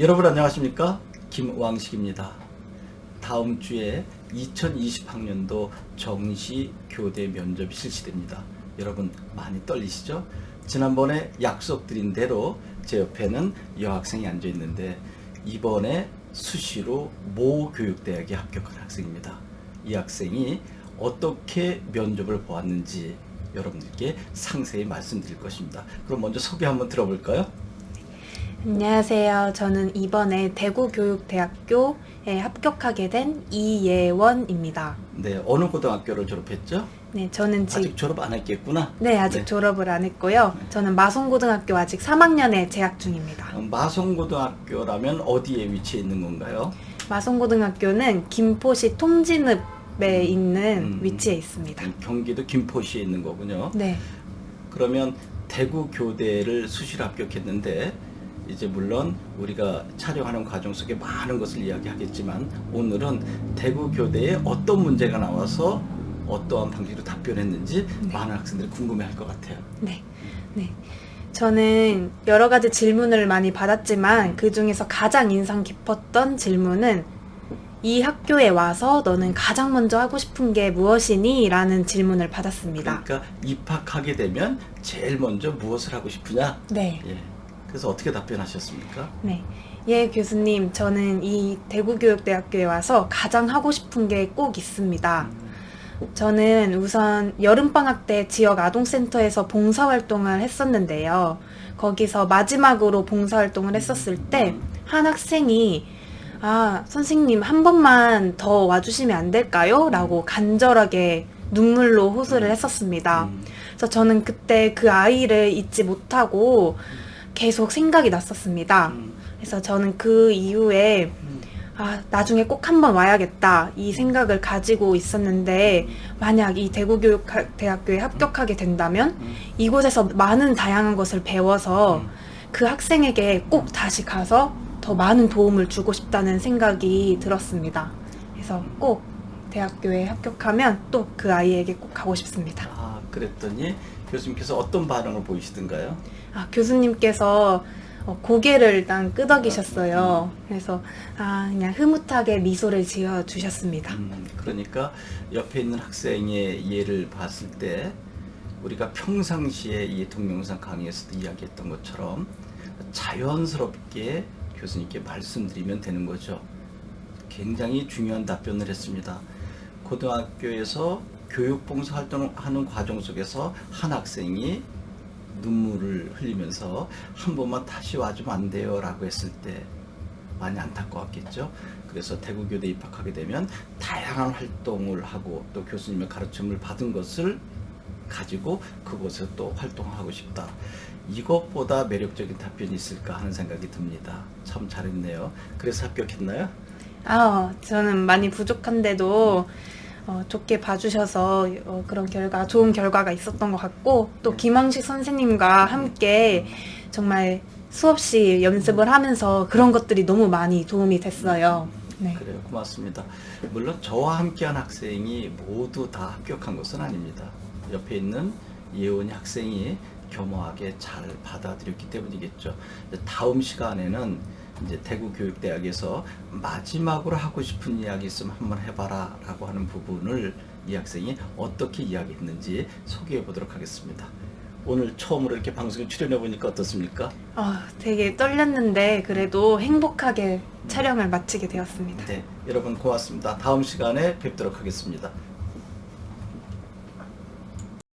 여러분 안녕하십니까? 김왕식입니다. 다음 주에 2020학년도 정시 교대 면접이 실시됩니다. 여러분 많이 떨리시죠? 지난번에 약속드린 대로 제 옆에는 여학생이 앉아 있는데 이번에 수시로 모 교육대학에 합격한 학생입니다. 이 학생이 어떻게 면접을 보았는지 여러분들께 상세히 말씀드릴 것입니다. 그럼 먼저 소개 한번 들어볼까요? 안녕하세요. 저는 이번에 대구교육대학교에 합격하게 된 이예원입니다. 네, 어느 고등학교를 졸업했죠? 네, 저는 지금 아직 졸업 안 했겠구나. 네, 아직 네. 졸업을 안 했고요. 저는 마송고등학교 아직 3학년에 재학 중입니다. 어, 마성고등학교라면 어디에 위치해 있는 건가요? 마송고등학교는 김포시 통진읍에 있는 음. 위치에 있습니다. 경기도 김포시에 있는 거군요. 네. 그러면 대구 교대를 수시로 합격했는데 이제 물론 우리가 촬영하는 과정 속에 많은 것을 이야기하겠지만 오늘은 대구 교대에 어떤 문제가 나와서 어떠한 방식으로 답변했는지 네. 많은 학생들이 궁금해할 것 같아요. 네. 네. 저는 여러 가지 질문을 많이 받았지만 그 중에서 가장 인상 깊었던 질문은 이 학교에 와서 너는 가장 먼저 하고 싶은 게 무엇이니? 라는 질문을 받았습니다. 그러니까 입학하게 되면 제일 먼저 무엇을 하고 싶으냐? 네. 예. 그래서 어떻게 답변하셨습니까? 네. 예, 교수님, 저는 이 대구교육대학교에 와서 가장 하고 싶은 게 꼭 있습니다. 저는 우선 여름방학 때 지역 아동센터에서 봉사활동을 했었는데요. 거기서 마지막으로 봉사활동을 했었을 때 한 학생이 아, 선생님 한 번만 더 와주시면 안 될까요? 라고 간절하게 눈물로 호소를 했었습니다. 음, 그래서 저는 그때 그 아이를 잊지 못하고 계속 생각이 났었습니다. 음, 그래서 저는 그 이후에 음. 아, 나중에 꼭 한번 와야겠다. 이 생각을 가지고 있었는데, 만약 이 대구교육대학교에 합격하게 된다면, 음. 이곳에서 많은 다양한 것을 배워서 음. 그 학생에게 꼭 다시 가서 더 많은 도움을 주고 싶다는 생각이 들었습니다. 그래서 꼭 대학교에 합격하면 또 그 아이에게 꼭 가고 싶습니다. 아, 그랬더니 교수님께서 어떤 반응을 보이시던가요? 아, 교수님께서 어, 고개를 일단 끄덕이셨어요. 그래서 아, 그냥 흐뭇하게 미소를 지어 주셨습니다. 음, 그러니까 옆에 있는 학생의 예를 봤을 때 우리가 평상시에 이 동영상 강의에서도 이야기했던 것처럼 자연스럽게 교수님께 말씀드리면 되는 거죠. 굉장히 중요한 답변을 했습니다. 고등학교에서 교육봉사 활동하는 과정 속에서 한 학생이 눈물을 흘리면서 한 번만 다시 와주면 안 돼요 라고 했을 때 많이 안타까웠겠죠. 그래서 대구교대 입학하게 되면 다양한 활동을 하고 또 교수님의 가르침을 받은 것을 가지고 그곳에서 또 활동하고 싶다. 이것보다 매력적인 답변이 있을까 하는 생각이 듭니다. 참 잘했네요. 그래서 합격했나요? 아, 저는 많이 부족한데도 어, 좋게 봐주셔서 어, 그런 결과, 좋은 결과가 있었던 것 같고, 또 김왕식 선생님과 함께 정말 수없이 연습을 하면서 그런 것들이 너무 많이 도움이 됐어요. 네. 그래요. 고맙습니다. 물론 저와 함께한 학생이 모두 다 합격한 것은 아닙니다. 옆에 있는 예원이 학생이 겸허하게 잘 받아들였기 때문이겠죠. 다음 시간에는 이제 대구 교육대학에서 마지막으로 하고 싶은 이야기 있으면 한번 해봐라 라고 하는 부분을 이 학생이 어떻게 이야기했는지 소개해 보도록 하겠습니다. 오늘 처음으로 이렇게 방송에 출연해 보니까 어떻습니까? 아, 되게 떨렸는데 그래도 행복하게 촬영을 마치게 되었습니다. 네, 여러분 고맙습니다. 다음 시간에 뵙도록 하겠습니다.